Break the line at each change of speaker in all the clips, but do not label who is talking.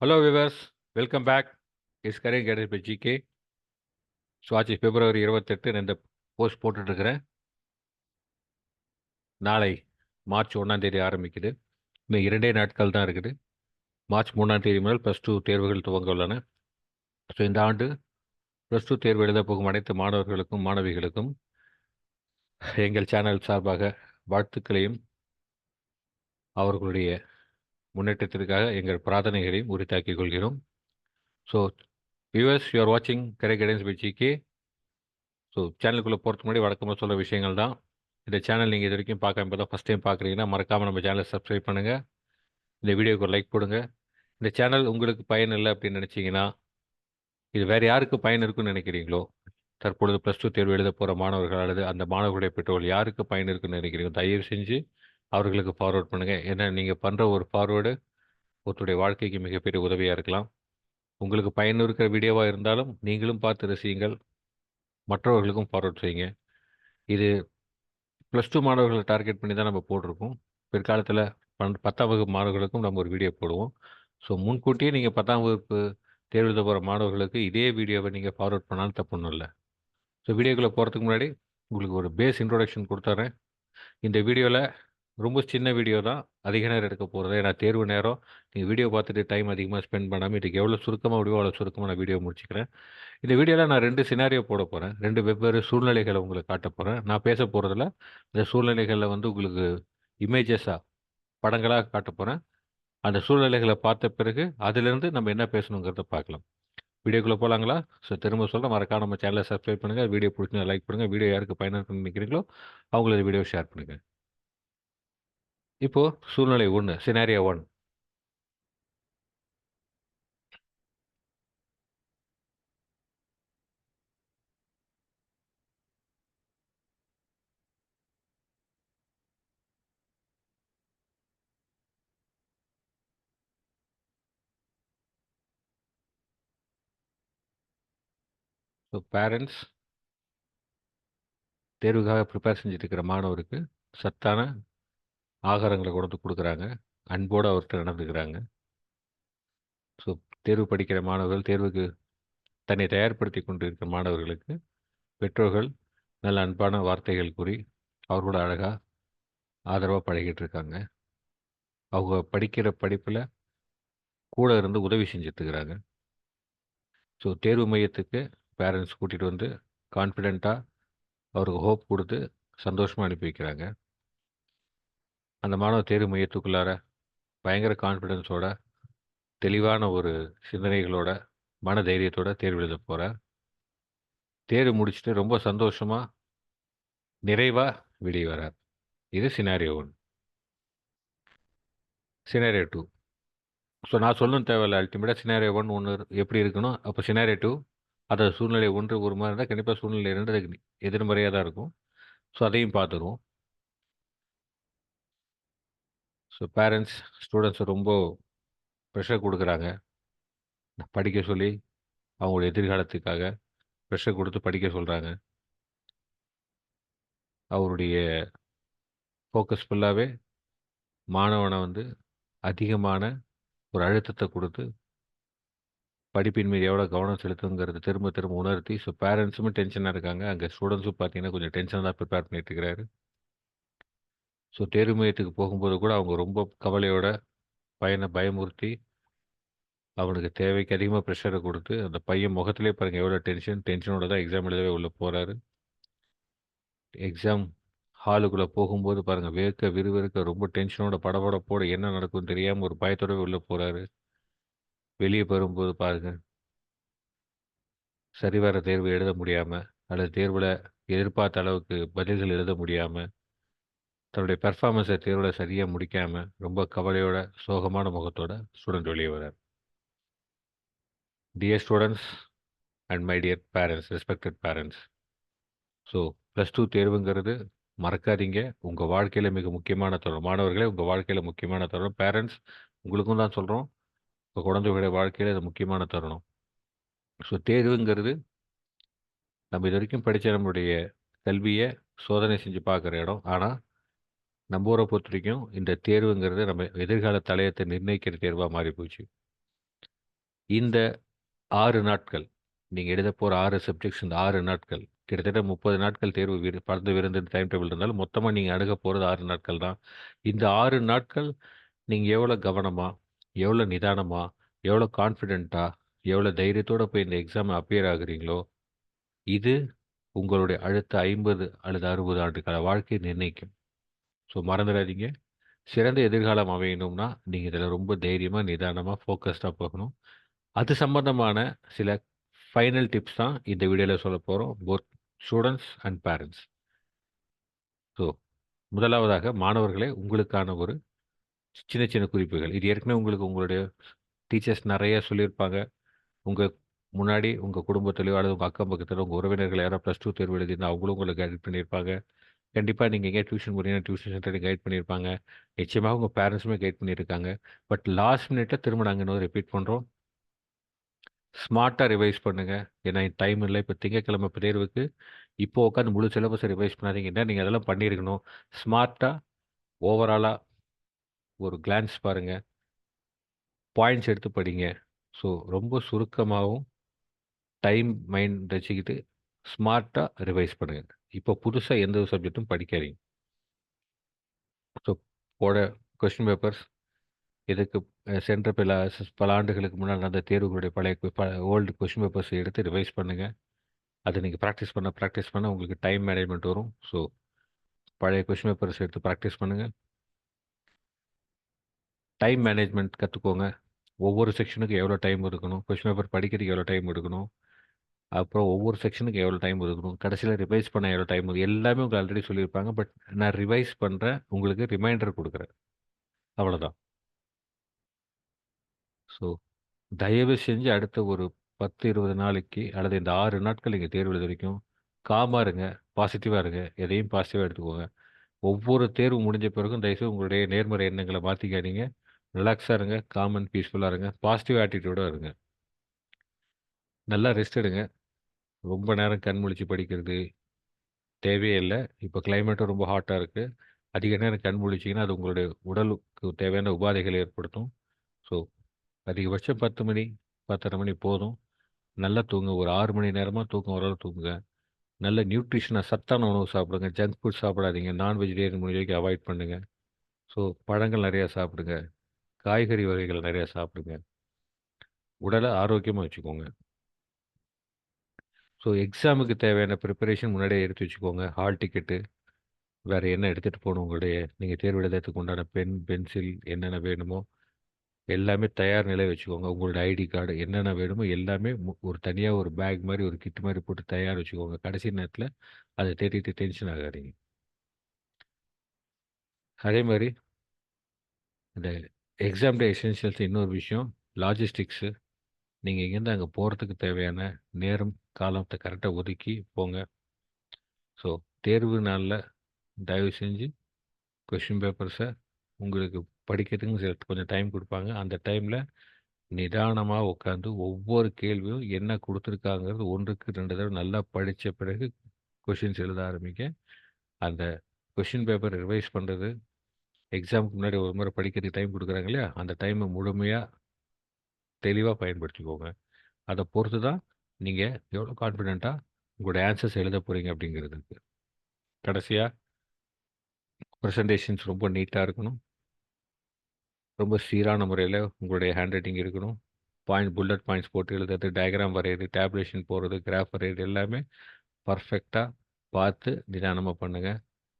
Hello viewers welcome back is career guidance by GK so February இருபத்தெட்டு நான் இந்த post போட்டுட்ருக்கிறேன் நாளை மார்ச் ஒன்றாந்தேதி ஆரம்பிக்குது. இன்னும் இரண்டே நாட்கள் தான் இருக்குது. மார்ச் மூணாம் தேதி முதல் ப்ளஸ் டூ தேர்வுகள் துவங்க உள்ளன. ஸோ இந்த ஆண்டு ப்ளஸ் டூ தேர்வு எழுதப் போகும் அனைத்து மாணவர்களுக்கும் மாணவிகளுக்கும் எங்கள் சேனல் சார்பாக வாழ்த்துக்களையும் அவர்களுடைய முன்னேற்றத்திற்காக எங்கள் பிரார்த்தனைகளையும் உரித்தாக்கிக் கொள்கிறோம். ஸோ வியூவர்ஸ் யூ ஆர் வாட்சிங் கரை கைடன்ஸ் பை ஸோ சேனலுக்குள்ளே போகிறதுக்கு முன்னாடி வழக்கமாக சொல்கிற விஷயங்கள் தான். இந்த சேனல் நீங்கள் இது வரைக்கும் பார்க்காம இப்போ தான் ஃபஸ்ட் டைம் பார்க்குறீங்கன்னா மறக்காமல் நம்ம சேனலை சப்ஸ்கிரைப் பண்ணுங்கள் இந்த வீடியோக்கு ஒரு லைக் போடுங்க. இந்த சேனல் உங்களுக்கு பயன் இல்லை அப்படின்னு நினச்சிங்கன்னா இது வேறு யாருக்கு பயன் இருக்குன்னு நினைக்கிறீங்களோ தற்பொழுது ப்ளஸ் டூ தேர்வு எழுத போகிற மாணவர்கள் அல்லது அந்த மாணவர்களுடைய பெற்றோர்கள் யாருக்கு பயன் இருக்குன்னு நினைக்கிறீங்க தயவு செஞ்சு அவர்களுக்கு ஃபார்வர்ட் பண்ணுங்கள் ஏன்னா நீங்கள் பண்ணுற ஒரு ஃபார்வேர்டு ஒருத்தருடைய வாழ்க்கைக்கு மிகப்பெரிய உதவியாக இருக்கலாம். உங்களுக்கு பயன் இருக்கிற வீடியோவாக இருந்தாலும் நீங்களும் பார்த்து ரசியுங்கள். மற்றவர்களுக்கும் ஃபார்வர்ட் செய்யுங்க. இது ப்ளஸ் டூ மாணவர்களை டார்கெட் பண்ணி தான் நம்ம போட்டிருக்கோம். பிற்காலத்தில் பன் பத்தாம் வகுப்பு மாணவர்களுக்கும் நம்ம ஒரு வீடியோ போடுவோம். ஸோ முன்கூட்டியே நீங்கள் பத்தாம் வகுப்பு தேர்வு எழுத போகிற மாணவர்களுக்கு இதே வீடியோவை நீங்கள் ஃபார்வர்ட் பண்ணாலும் தப்பு ஒன்றும் இல்லை. ஸோ வீடியோக்குள்ளே போகிறதுக்கு முன்னாடி உங்களுக்கு ஒரு பேஸ் இன்ட்ரோடக்ஷன் கொடுத்துட்றேன் இந்த வீடியோவில் ரொம்ப சின்ன வீடியோ தான். அதிக நேரம் எடுக்க போகிறது ஏன்னா தேர்வு நேரம். நீங்கள் வீடியோ பார்த்துட்டு டைம் அதிகமாக ஸ்பெண்ட் பண்ணாமல் இதுக்கு எவ்வளோ சுருக்கமாக முடியும் அவ்வளோ சுருக்கமாக நான் வீடியோ முடிச்சுக்கிறேன். இந்த வீடியோவில் நான் ரெண்டு சினாரியோ போட போகிறேன் ரெண்டு வெவ்வேறு சூழ்நிலைகளை உங்களுக்கு காட்ட போகிறேன் நான் பேச போகிறதுல இந்த சூழ்நிலைகளில் வந்து உங்களுக்கு இமேஜஸாக படங்களாக காட்ட போகிறேன் அந்த சூழ்நிலைகளை பார்த்த பிறகு அதுலேருந்து நம்ம என்ன பேசணுங்கிறத பார்க்கலாம். வீடியோக்குள்ளே போகலாங்களா ஸோ திரும்ப சொல்ல மறக்காம நம்ம சேனலை சப்ஸ்கிரைப் பண்ணுங்கள் வீடியோ பிடிச்சிங்க லைக் பண்ணுங்கள் வீடியோ யாருக்கு பயனாக நினைக்கிறீங்களோ அவங்கள வீடியோ ஷேர் பண்ணுங்கள் இப்போது சூழ்நிலை ஒன்று சினாரியா ஒன் ஸோ பேரண்ட்ஸ் தேர்வுக்காக ப்ரிப்பேர் செஞ்சுட்டு இருக்கிற மாணவருக்கு சத்தான ஆகாரங்களை கொண்டு கொடுக்குறாங்க. அன்போடு அவர்கிட்ட நடந்துக்கிறாங்க. ஸோ தேர்வு படிக்கிற மாணவர்கள் தேர்வுக்கு தன்னை தயார்படுத்தி கொண்டு இருக்கிற மாணவர்களுக்கு பெற்றோர்கள் நல்ல அன்பான வார்த்தைகள் கூறி அவர்களோட அழகாக ஆதரவாக பழகிட்டு இருக்காங்க. அவங்க படிக்கிற படிப்பில் கூட இருந்து உதவி செஞ்சுட்டுருக்கிறாங்க. ஸோ தேர்வு மையத்துக்கு பேரண்ட்ஸ் கூட்டிகிட்டு வந்து கான்ஃபிடெண்ட்டாக அவருக்கு ஹோப் கொடுத்து சந்தோஷமாக அனுப்பி வைக்கிறாங்க. அந்த மாணவ தேர்வு மையத்துக்குள்ளார பயங்கர கான்ஃபிடென்ஸோட தெளிவான ஒரு சிந்தனைகளோட மன தைரியத்தோட தேர்வு எழுத போகிறார் தேர்வு முடிச்சுட்டு ரொம்ப சந்தோஷமாக நிறைவாக வெளியே வரார் இது scenario one scenario two so நான் சொல்லணும் தேவையில்ல. அல்டிமேட்டாக சினாரியோ ஒன் ஒன்று எப்படி இருக்கணும்? அப்போ சினாரியோ டூ அதை சூழ்நிலை ஒன்று ஒரு மாதிரி இருந்தால் கண்டிப்பாக சூழ்நிலை ரெண்டு அதுக்கு எதிர்மறையாக தான் இருக்கும். ஸோ அதையும் பார்த்துருவோம். ஸோ பேரண்ட்ஸ் ஸ்டூடெண்ட்ஸை ரொம்ப ப்ரெஷர் கொடுக்குறாங்க. படிக்க சொல்லி அவங்களோட எதிர்காலத்துக்காக ப்ரெஷர் கொடுத்து படிக்க சொல்கிறாங்க அவருடைய ஃபோக்கஸ் ஃபுல்லாகவே மாணவனை வந்து அதிகமான ஒரு அழுத்தத்தை கொடுத்து படிப்பின் மீது எவ்வளோ கவனம் செலுத்துங்கிறது திரும்ப திரும்ப உணர்த்தி ஸோ பேரண்ட்ஸுமே டென்ஷனாக இருக்காங்க. அங்கே ஸ்டூடெண்ட்ஸும் பார்த்தீங்கன்னா கொஞ்சம் டென்ஷனாக தான் ப்ரிப்பேர் பண்ணிட்டு இருக்கிறாரு. ஸோ தேர்வு மையத்துக்கு போகும்போது கூட அவங்க ரொம்ப கவலையோட பையனை பயமுறுத்தி அவனுக்கு தேவைக்கு அதிகமாக ப்ரெஷரை கொடுத்து அந்த பையன் முகத்திலே பாருங்கள் எவ்வளோ டென்ஷன் டென்ஷனோட தான் எக்ஸாம் எழுதவே உள்ளே போகிறாரு எக்ஸாம் ஹாலுக்குள்ளே போகும்போது பாருங்கள் வேர்க்க விறுவிறுக்க ரொம்ப டென்ஷனோட படபடப்போட என்ன நடக்கும் தெரியாமல் ஒரு பயத்தோடவே உள்ளே போகிறாரு வெளியே வரும்போது பாருங்கள் சரிவர தேர்வு எழுத முடியாமல் அல்லது தேர்வில் எதிர்பார்த்த அளவுக்கு பதில்கள் எழுத முடியாமல் தன்னுடைய பெர்ஃபார்மன்ஸை தேர்வில் சரியாக முடிக்காமல் ரொம்ப கவலையோட சோகமான முகத்தோட ஸ்டூடெண்ட் வெளியே வரார் dear students and my dear parents respected parents so plus two தேர்வுங்கிறது மறக்காதீங்க. உங்கள் வாழ்க்கையில் மிக முக்கியமான தருணம். மாணவர்களே உங்கள் வாழ்க்கையில் முக்கியமான தருணம். பேரண்ட்ஸ் உங்களுக்கும் தான் சொல்கிறோம் உங்கள் குழந்தைகளுடைய வாழ்க்கையில் இது முக்கியமான தருணம். ஸோ தேர்வுங்கிறது நம்ம இது வரைக்கும் படித்த நம்மளுடைய கல்வியை சோதனை செஞ்சு பார்க்குற இடம். ஆனால் நம்ம ஊரை பொறுத்த வரைக்கும் இந்த தேர்வுங்கிறது நம்ம எதிர்கால தலையத்தை நிர்ணயிக்கிற தேர்வாக மாறி போச்சு இந்த ஆறு நாட்கள், நீங்கள் எழுத போகிற ஆறு சப்ஜெக்ட்ஸ் இந்த ஆறு நாட்கள், கிட்டத்தட்ட 30 நாட்கள் தேர்வு விரு பறந்து விருந்து டைம் டேபிள் இருந்தாலும், மொத்தமாக நீங்கள் அணுக போகிறது ஆறு நாட்கள் தான். இந்த ஆறு நாட்கள் நீங்கள் எவ்வளோ கவனமாக எவ்வளோ நிதானமாக எவ்வளோ கான்ஃபிடெண்ட்டாக எவ்வளோ தைரியத்தோடு போய் இந்த எக்ஸாம் அப்பியர் ஆகுறீங்களோ, இது உங்களுடைய அடுத்த 50 அல்லது அறுபது ஆண்டுக்கான வாழ்க்கையை நிர்ணயிக்கும். ஸோ மறந்துடாதீங்க. சிறந்த எதிர்காலம் அமையணும்னா, நீங்கள் இதில் ரொம்ப தைரியமாக நிதானமாக ஃபோக்கஸ்டாக போகணும். அது சம்பந்தமான சில ஃபைனல் டிப்ஸ் தான் இந்த வீடியோவில் சொல்லப் போகிறோம் both students and parents. So, முதலாவதாக மாணவர்களே உங்களுக்கான ஒரு சின்ன சின்ன குறிப்புகள். இது ஏற்கனவே உங்களுக்கு உங்களுடைய டீச்சர்ஸ் நிறைய சொல்லியிருப்பாங்க. உங்கள் முன்னாடி உங்கள் குடும்பத்திலயோ அல்லது உங்க அக்கம் பக்கத்தில் உங்கள் உறவினர்கள் யாராவது ப்ளஸ் டூ தேர்வு எழுதியிருந்தா அவங்களும் உங்களுக்கு கைட் பண்ணியிருப்பாங்க. கண்டிப்பாக நீங்கள் எங்கேயா டியூஷன் போனீங்கன்னா, டியூஷன் சென்டர் கைட் பண்ணியிருப்பாங்க. நிச்சயமாக உங்கள் பேரண்ட்ஸுமே கைட் பண்ணியிருக்காங்க. பட் லாஸ்ட் மினிட்ல திரும்ப நாங்கள் இன்னொரு ரிப்பீட் பண்ணுறோம் ஸ்மார்ட்டாக ரிவைஸ் பண்ணுங்கள் ஏன்னா டைம் இல்லை இப்போ திங்கக்கிழமை இப்ப தேர்வுக்கு. இப்போ உட்காந்து முழு சிலபஸ ரிவைஸ் பண்ணாதீங்க. என்ன அதெல்லாம் பண்ணியிருக்கணும். ஸ்மார்ட்டாக ஓவராலாக ஒரு கிளான்ஸ் பாருங்கள் பாயிண்ட்ஸ் எடுத்து படிங்க. ஸோ ரொம்ப சுருக்கமாகவும் டைம் மைண்ட் வச்சுக்கிட்டு ஸ்மார்ட்டாக ரிவைஸ் பண்ணுங்கள் இப்போ புதுசாக எந்த ஒரு சப்ஜெக்டும் படிக்காதீங்க. ஸோ போட கொஸ்டின் பேப்பர்ஸ் இதுக்கு சென்ற பல பல ஆண்டுகளுக்கு முன்னால் நடந்த தேர்வுகளுடைய பழைய ப ஓல்டு கொஸ்டின் பேப்பர்ஸ் எடுத்து ரிவைஸ் பண்ணுங்கள் அதை நீங்கள் ப்ராக்டிஸ் பண்ண, ப்ராக்டிஸ் பண்ண உங்களுக்கு டைம் மேனேஜ்மெண்ட் வரும். ஸோ பழைய கொஸ்டின் பேப்பர்ஸ் எடுத்து ப்ராக்டிஸ் பண்ணுங்கள் டைம் மேனேஜ்மெண்ட் கற்றுக்கோங்க ஒவ்வொரு செக்ஷனுக்கு எவ்வளோ டைம் இருக்கணும் கொஸ்டின் பேப்பர் படிக்கிறதுக்கு எவ்வளோ டைம் எடுக்கணும். அப்புறம் ஒவ்வொரு செக்ஷனுக்கு எவ்வளோ டைம் ஒதுக்கணும். கடைசியில் ரிவைஸ் பண்ண எவ்வளோ டைம் ஒது எல்லாமே உங்களுக்கு ஆல்ரெடி சொல்லியிருப்பாங்க. பட் நான் ரிவைஸ் பண்ணுறேன் உங்களுக்கு ரிமைண்டர் கொடுக்குறேன் அவ்வளோதான். ஸோ தயவு செஞ்சு அடுத்த ஒரு 10, 20 நாளைக்கு அல்லது இந்த ஆறு நாட்கள் நீங்கள் தேர்வு எழுத வரைக்கும் காமாக இருங்க. பாசிட்டிவாக இருங்க. எதையும் பாசிட்டிவாக எடுத்துக்கோங்க. ஒவ்வொரு தேர்வு முடிஞ்ச பிறகும் தயவுசெய்து உங்களுடைய நேர்மறை எண்ணங்களை மாற்றிக்காதீங்க ரிலாக்ஸாக இருங்க. காம் அண்ட் இருங்க. பாசிட்டிவ் ஆட்டிடியூடாக இருங்க. நல்லா ரெஸ்ட் எடுங்க. ரொம்ப நேரம் கண் முழிச்சு படிக்கிறது தேவையே இல்லை இப்போ கிளைமேட்டும் ரொம்ப ஹாட்டாக இருக்குது அதிக நேரம் கண் முழிச்சிங்கன்னா அது உங்களுடைய உடலுக்கு தேவையான உபாதைகளை ஏற்படுத்தும். ஸோ அதிகபட்சம் 10 மணி, பத்தரை மணி போதும். நல்லா தூங்க ஒரு ஆறு மணி நேரமாக தூக்கம் வர தூங்குங்க. நல்ல நியூட்ரிஷனாக சத்தான உணவு சாப்பிடுங்க. ஜங்க் ஃபுட் சாப்பிடாதீங்க. நான் வெஜிடேரியன் முடிஞ்ச வரைக்கும் அவாய்ட் பண்ணுங்கள் ஸோ பழங்கள் நிறையா சாப்பிடுங்க. காய்கறி வகைகள் நிறையா சாப்பிடுங்க. உடலை ஆரோக்கியமாக வச்சுக்கோங்க. ஸோ எக்ஸாமுக்கு தேவையான ப்ரிப்பரேஷன் முன்னாடியே எடுத்து வச்சுக்கோங்க. ஹால் டிக்கெட்டு, வேறு என்ன எடுத்துகிட்டு போகணும் உங்களுடைய நீங்கள் தேர்வு எழுதுறதுக்கு உண்டான பென், பென்சில் என்னென்ன வேணுமோ, எல்லாமே தயார் நிலை வச்சுக்கோங்க. உங்களோட ஐடி கார்டு என்னென்ன வேணுமோ எல்லாமே ஒரு தனியாக ஒரு பேக் மாதிரி ஒரு கிட் மாதிரி போட்டு தயார் வச்சுக்கோங்க. கடைசி நேரத்தில் அதை தேடிட்டு டென்ஷன் ஆகாதீங்க. அதே மாதிரி இந்த எக்ஸாம் டே எசென்ஷியல்ஸ் இன்னொரு விஷயம், லாஜிஸ்டிக்ஸு. நீங்கள் இங்கேருந்து அங்கே போகிறதுக்கு தேவையான நேரம், காலத்தை கரெக்டாக ஒதுக்கி போங்க. ஸோ தேர்வு நாளில் தயவு செஞ்சு கொஷின் பேப்பர்ஸை உங்களுக்கு படிக்கிறதுக்கு சில கொஞ்சம் டைம் கொடுப்பாங்க அந்த டைமில் நிதானமாக உட்காந்து ஒவ்வொரு கேள்வியும் என்ன கொடுத்துருக்காங்கிறது ஒன்றுக்கு ரெண்டு தடவை நல்லா படித்த பிறகு கொஷின்ஸ் எழுத ஆரம்பிக்க அந்த கொஷின் பேப்பர் ரிவைஸ் பண்ணுறது எக்ஸாமுக்கு முன்னாடி ஒரு முறை படிக்கிறதுக்கு டைம் கொடுக்குறாங்க இல்லையா? அந்த டைமை முழுமையாக தெளிவாக பயன்படுத்திக்கோங்க. அதை பொறுத்து தான் நீங்கள் எவ்வளோ கான்ஃபிடெண்ட்டாக உங்களுடைய ஆன்சர்ஸ் எழுத போகிறீங்க அப்படிங்கிறது கடைசியாக கடைசியா ரொம்ப நீட்டாக இருக்கணும். ரொம்ப சீரான முறையில் உங்களுடைய ஹேண்ட் ரைட்டிங் இருக்கணும். பாயிண்ட் புல்லட் பாயிண்ட்ஸ் போட்டு எழுதுறது, டயக்ராம் வரைகிறது டேப்லேஷன் போடுறது, கிராஃப் வரையிறது எல்லாமே பர்ஃபெக்டாக பார்த்து நிதானமாக பண்ணுங்கள்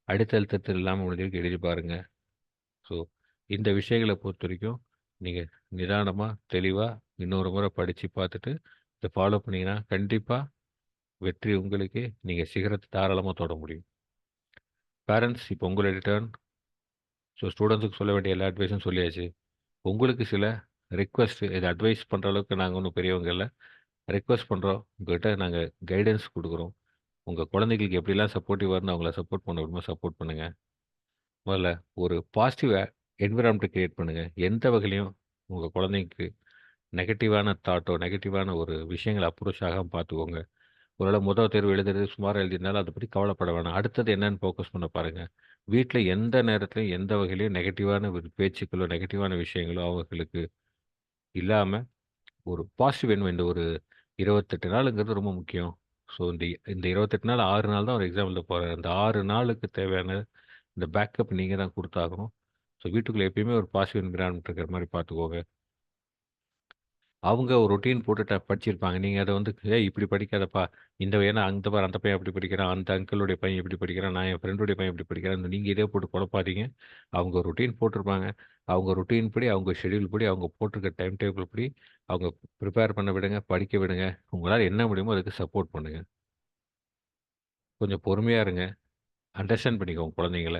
அடுத்தழுத்தத்தில் இல்லாமல் முடிஞ்ச எழுதி பாருங்கள் ஸோ இந்த விஷயங்கள பொறுத்தவரைக்கும் நீங்கள் நிதானமாக தெளிவாக இன்னொரு முறை படித்து பார்த்துட்டு, இதை ஃபாலோ பண்ணிங்கன்னா கண்டிப்பாக வெற்றி உங்களுக்கே. நீங்கள் சிகரத்தை தாராளமாக தொட முடியும். பேரண்ட்ஸ் இப்போ உங்களுடைய டேர்ன் ஸோ ஸ்டூடெண்ட்ஸுக்கு சொல்ல வேண்டிய எல்லா அட்வைஸும் சொல்லியாச்சு. உங்களுக்கு சில ரிக்வெஸ்ட் இது அட்வைஸ் பண்ணுற அளவுக்கு நாங்கள் ஒன்றும் பெரியவங்க இல்லை ரிக்வெஸ்ட் பண்ணுறோம் உங்கள்கிட்ட நாங்கள் கைடன்ஸ் கொடுக்குறோம் உங்கள் குழந்தைகளுக்கு எப்படிலாம் சப்போர்ட்டிவா இருந்து அவங்கள சப்போர்ட் பண்ண முடியுமோ சப்போர்ட் பண்ணுங்கள் முதல்ல ஒரு பாசிட்டிவ் எ க்ரியேட் கிரியேட் பண்ணுங்க. எந்த வகையிலையும் உங்கள் குழந்தைக்கு நெகட்டிவான தாட்டோ, நெகட்டிவான ஒரு விஷயங்களை அப்ரோச் ஆகாமல் பார்த்துக்கோங்க. ஒருவேளை முதல் தேர்வு எழுதுறது சுமாரா எழுதியிருந்தாலும் அதை பற்றி கவலைப்பட வேணாம். அடுத்தது என்னன்னு ஃபோக்கஸ் பண்ண பாருங்கள் வீட்டில் எந்த நேரத்துலையும் எந்த வகையிலையும் நெகட்டிவான ஒரு பேச்சுக்களோ, நெகட்டிவான விஷயங்களோ அவங்களுக்கு இல்லாமல் ஒரு பாசிட்டிவ் என்வெண்ட் ஒரு 28 நாளுங்கிறது ரொம்ப முக்கியம். ஸோ இந்த இந்த 28 நாள் ஆறு நாள் தான் ஒரு எக்ஸாம்பிள் போகிறேன் அந்த ஆறு நாளுக்கு தேவையான இந்த பேக்கப் நீங்கள் தான் கொடுத்தாகணும் ஸோ வீட்டுக்குள்ள எப்பயுமே ஒரு பாசிட்டிவ் என்விரான்மெண்ட் இருக்கிற மாதிரி பார்த்துக்கோங்க. அவங்க ஒரு ரொட்டீன் போட்டு படிச்சிருப்பாங்க. நீங்கள் அதை வந்து ஏ இப்படி படிக்காதப்பா, இந்த ஏன்னா அந்த பார் அந்த பையன் அப்படி படிக்கிறான், அந்த அங்கிளுடைய பையன் இப்படி படிக்கிறான், நான் என் ஃப்ரெண்டுடைய பையன் இப்படி படிக்கிறான்." நீங்கள் இதே போட்டு குழப்பாதீங்க. அவங்க ரொட்டீன் போட்டிருப்பாங்க. அவங்க ரொட்டீன் படி, அவங்க ஷெட்யூல் படி, அவங்க போட்டிருக்க டைம் டேபிள் படி அவங்க ப்ரிப்பேர் பண்ண விடுங்க, படிக்க விடுங்க. உங்களால் என்ன முடியுமோ அதுக்கு சப்போர்ட் பண்ணுங்கள் கொஞ்சம் பொறுமையாக இருங்க. அண்டர்ஸ்டாண்ட் பண்ணிக்கோங்க குழந்தைங்கள.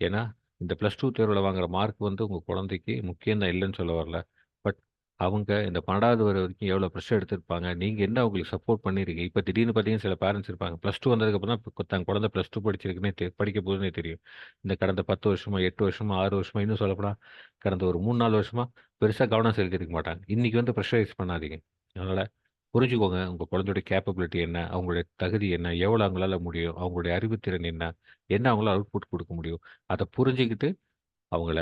ஏன்னா, இந்த ப்ளஸ் டூ தேர்வில் வாங்குற மார்க் வந்து உங்கள் குழந்தைக்கு முக்கியம் தான் இல்லைன்னு சொல்ல வரல. பட் அவங்க இந்த 12வது வர வரைக்கும் எவ்வளோ ப்ரெஷர் எடுத்திருப்பாங்க. நீங்கள் என்ன அவங்களுக்கு சப்போர்ட் பண்ணியிருக்கீங்க. இப்போ திடீர்னு பார்த்தீங்கன்னா, சில பேரண்ட்ஸ் இருப்பாங்க. ப்ளஸ் டூ வந்ததுக்கப்புறம் தான் தன் குழந்தை ப்ளஸ் டூ படிச்சிருக்குன்னே தெ படிக்க போகுதுன்னே தெரியும். இந்த கடந்த 10 வருஷமா, எட்டு வருஷமா, ஆறு வருஷமா இன்னும் சொல்லப்போனால் கடந்த ஒரு 3, 4 வருஷமா பெருசாக கவனம் செலுத்திருக்க மாட்டாங்க. இன்றைக்கி வந்து ப்ரெஷரைஸ் பண்ணாதீங்க. அதனால் புரிஞ்சுக்கோங்க. உங்கள் குழந்தையுடைய கேப்பபிலிட்டி என்ன? அவங்களுடைய தகுதி என்ன? எவ்வளோ அவங்களால முடியும்? அவங்களுடைய அறிவுத்திறன் என்ன? என்ன அவங்களால அவுட்புட் கொடுக்க முடியும்? அதை புரிஞ்சுக்கிட்டு அவங்கள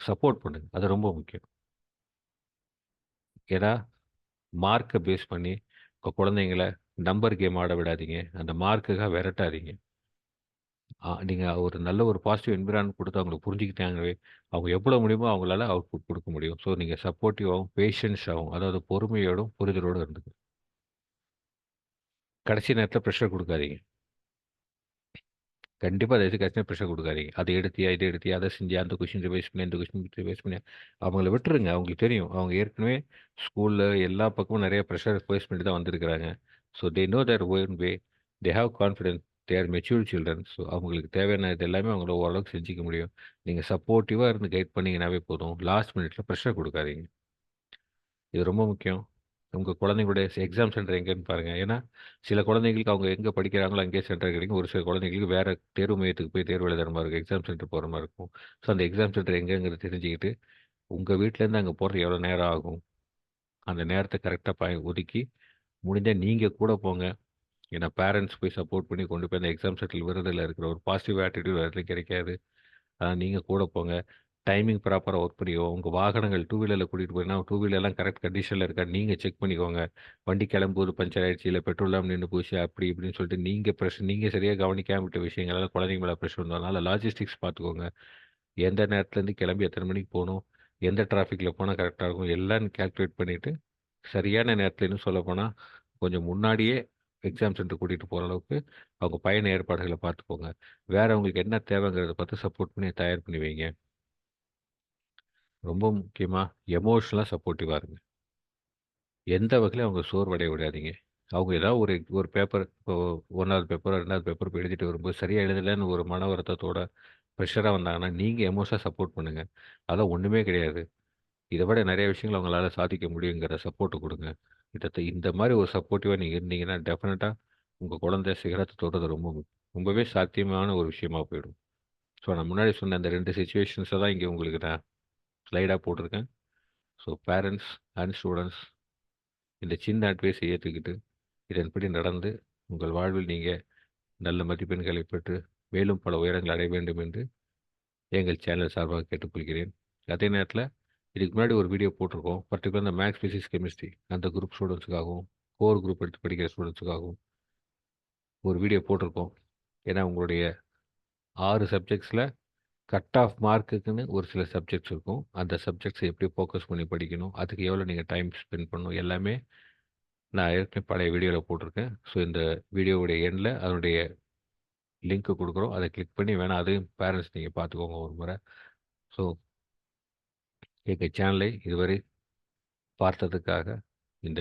சப்போர்ட் பண்ணுங்க. அது ரொம்ப முக்கியம். ஏன்னா, மார்க்கை பேஸ் பண்ணி குழந்தைங்கள நம்பர் கேம் ஆட விடாதீங்க. அந்த மார்க்குக்காக விரட்டாதீங்க. ஆ நீங்க ஒரு நல்ல ஒரு பாசிட்டிவ் என்விரான்மென்ட் குடுத்து அவங்கள புரிஞ்சுக்கிட்டாங்கவே, அவங்க எவ்வளோ முடியுமோ அவங்களால அவுட்புட் குடுக்க முடியும். ஸோ நீங்க சப்போர்ட்டிவாவும், பேஷன்ஸாவும் அதாவது பொறுமையோடும், புரிதலோடும் இருந்துக்கணும். கடைசி நேரத்தில பிரஷர் குடுக்காதீங்க. கண்டிப்பா அதை செய்து கடைசி நேரம் பிரஷர் குடுக்காதீங்க. "அத எடுத்தியா? இத எடுத்தியா? அத செஞ்சியா? அந்த கொஸ்டின் ரிவைஸ் பண்ணியா? இந்த கொஸ்டின் ரிவைஸ் பண்ணியா?" அவங்கள விட்டுருங்க. அவங்களுக்கு தெரியும். அவங்க ஏற்கனவே ஸ்கூல்ல எல்லா பக்கமும் நெறைய பிரஷர் ஃபேஸ் பண்ணிட்டு தான் வந்திருக்கிறாங்க. So they know their own way. They have confidence. They are mature children. So அவங்களுக்கு தேவையானது எல்லாமே அவங்கள ஓரளவுக்கு செஞ்சுக்க முடியும். நீங்கள் சப்போர்ட்டிவாக இருந்து கைட் பண்ணீங்கன்னாவே போதும். லாஸ்ட் மினிட்ல ப்ரெஷர் கொடுக்காதீங்க இது ரொம்ப முக்கியம். உங்கள் குழந்தைங்களுடைய எக்ஸாம் சென்டர் எங்கேன்னு பாருங்கள் ஏன்னா, சில குழந்தைங்களுக்கு அவங்க எங்கே படிக்கிறாங்களோ அங்கேயே சென்டர் கிடைக்கும். ஒரு சில குழந்தைங்களுக்கு வேறு தேர்வு மையத்துக்கு போய் தேர்வு எழுதுற மாதிரி இருக்கும். எக்ஸாம் சென்டர் போகிற மாதிரி இருக்கும். ஸோ அந்த எக்ஸாம் சென்டர் எங்கேங்கிறத தெரிஞ்சுக்கிட்டு, உங்கள் வீட்டிலேருந்து அங்கே போகிறது எவ்வளோ நேரம் ஆகும்? அந்த நேரத்தை கரெக்டாக ப ஒதுக்கி, முடிஞ்சால் நீங்கள் கூட போங்க. ஏன்னா பேரண்ட்ஸ் போய் சப்போர்ட் பண்ணி கொண்டு போய் அந்த எக்ஸாம் செட்டில் விருதில் இருக்கிற ஒரு பாசிட்டிவ் ஆட்டிடியூட் வேற கிடைக்காது. அதான் நீங்கள் கூட போங்க. டைமிங் ப்ராப்பராக ஒர்க் பண்ணிக்கோங்க. உங்கள் வாகனங்கள் டூ வீலரில் கூட்டிகிட்டு போறீங்கன்னா, டூ வீலர்லாம் கரெக்ட் கண்டிஷனில் இருக்கா நீங்கள் செக் பண்ணிக்கோங்க. வண்டி கிளம்பும்போது பஞ்சர் ஆயிடுச்சு, இல்லை பெட்ரோல் நின்று போச்சு, அப்படி இப்படின்னு சொல்லிட்டு நீங்கள் ப்ரெஷர் நீங்கள் சரியாக கவனிக்காம விட்ட விஷயங்களால் குழந்தைங்க மேலே ப்ரெஷர் வந்ததுனால லாஜிஸ்டிக்ஸ் பார்த்துக்கோங்க. எந்த நேரத்துலேருந்து கிளம்பி எத்தனை மணிக்கு போகணும் எந்த டிராஃபிக்கில் போனால் கரெக்டாக இருக்கும்? எல்லாம் கால்குலேட் பண்ணிவிட்டு சரியான நேரத்துலன்னு சொல்லப்போனால் கொஞ்சம் முன்னாடியே எக்ஸாம் சென்டர் கூட்டிகிட்டு போகிற அளவுக்கு அவங்க பயண ஏற்பாடுகளை பார்த்துக்கோங்க. வேறு அவங்களுக்கு என்ன தேவைங்கிறத பார்த்து சப்போர்ட் பண்ணி தயார் பண்ணி வைங்க. ரொம்ப முக்கியமாக எமோஷ்னலாக சப்போர்ட்டிவாக இருங்க. எந்த வகையிலும் அவங்க சோர்வடைய விடாதீங்க. அவங்க ஏதாவது ஒரு ஒரு பேப்பர் இப்போ ஒன்றாவது பேப்பரோ, ரெண்டாவது பேப்பர் இப்போ எழுதிட்டு வரும்போது சரியாக எழுதலைன்னு ஒரு மன வருத்தத்தோட, ப்ரெஷராக வந்தாங்கன்னா, நீங்கள் எமோஷனாக சப்போர்ட் பண்ணுங்கள் அதெல்லாம் ஒன்றுமே கிடையாது. இதை விட நிறைய விஷயங்கள் அவங்களால சாதிக்க முடியுங்கிற சப்போர்ட்டு கொடுங்க கிட்டத்தட்ட இந்த மாதிரி ஒரு சப்போர்ட்டிவாக நீங்கள் இருந்தீங்கன்னா, டெஃபினட்டாக உங்கள் குழந்தை சிகரத்தை தொடுறது ரொம்ப ரொம்பவே சாத்தியமான ஒரு விஷயமா போயிடும். ஸோ நான் முன்னாடி சொன்ன அந்த ரெண்டு சுச்சுவேஷன்ஸை தான் இங்கே உங்களுக்கு நான் ஸ்லைடாக போட்டிருக்கேன். ஸோ பேரண்ட்ஸ் அண்ட் ஸ்டூடெண்ட்ஸ் இந்த சின்ன அட்வைஸை ஏற்றுக்கிட்டு இதன்படி நடந்து உங்கள் வாழ்வில் நீங்கள் நல்ல மதிப்பெண்களை பெற்று, மேலும் பல உயரங்கள் அடைய வேண்டும் என்று எங்கள் சேனல் சார்பாக கேட்டுக்கொள்கிறேன். அதே நேரத்தில் இதுக்கு முன்னாடி ஒரு வீடியோ போட்டிருக்கோம். பர்டிகுலர் இந்த மேக்ஸ் பிசிக்ஸ், கெமிஸ்ட்ரி அந்த குரூப் ஸ்டூடண்ட்ஸ்க்காகவும், கோர் குரூப் எடுத்து படிக்கிற ஸ்டூடண்ட்ஸ்க்காகவும் ஒரு வீடியோ போட்டிருக்கோம். ஏன்னா உங்களுடைய ஆறு சப்ஜெக்ட்ஸில் கட் ஆஃப் மார்க்குக்குன்னு ஒரு சில சப்ஜெக்ட்ஸ் இருக்கும். அந்த சப்ஜெக்ட்ஸை எப்படி ஃபோக்கஸ் பண்ணி படிக்கணும்? அதுக்கு எவ்வளோ நீங்கள் டைம் ஸ்பெண்ட் பண்ணணும்? எல்லாமே நான் ஏற்கனவே பழைய வீடியோவில் போட்டிருக்கேன். ஸோ இந்த வீடியோவுடைய எண்டில் அதனுடைய லிங்க் கொடுக்குறோம் அதை கிளிக் பண்ணி வேணால் அதையும் பேரண்ட்ஸ் நீங்கள் பார்த்துக்கோங்க ஒரு முறை. ஸோ எங்கள் சேனலை இதுவரை பார்த்ததுக்காக, இந்த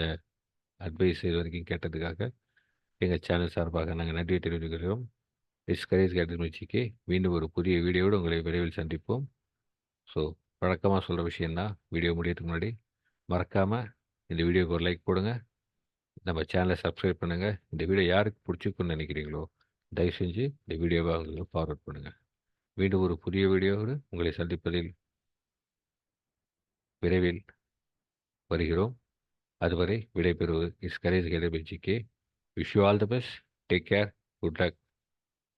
அட்வைஸ் இதுவரைக்கும் கேட்டதுக்காக, எங்கள் சேனல் சார்பாக நாங்கள் நன்றியை தெரிவித்துக் டிஸ்கரேஜ் கேட்டு நிகழ்ச்சிக்கு மீண்டும் ஒரு புதிய வீடியோடு உங்களை விரைவில் சந்திப்போம். ஸோ வழக்கமாக சொல்கிற விஷயம் தான். வீடியோ முடியறதுக்கு முன்னாடி மறக்காமல் இந்த வீடியோக்கு ஒரு லைக் போடுங்க. நம்ம சேனலை சப்ஸ்கிரைப் பண்ணுங்கள் இந்த வீடியோ யாருக்கு பிடிச்சிருக்குன்னு நினைக்கிறீங்களோ, தயவு செஞ்சு இந்த வீடியோவை அவங்களுக்கு ஃபார்வர்ட் பண்ணுங்கள் மீண்டும் ஒரு புதிய வீடியோவோடு உங்களை சந்திப்பதில் விரைவில் வருகிறோம். அதுவரை விடைபெறுவது it's career guidance by GK. Wish you all the best. Take care. Good luck.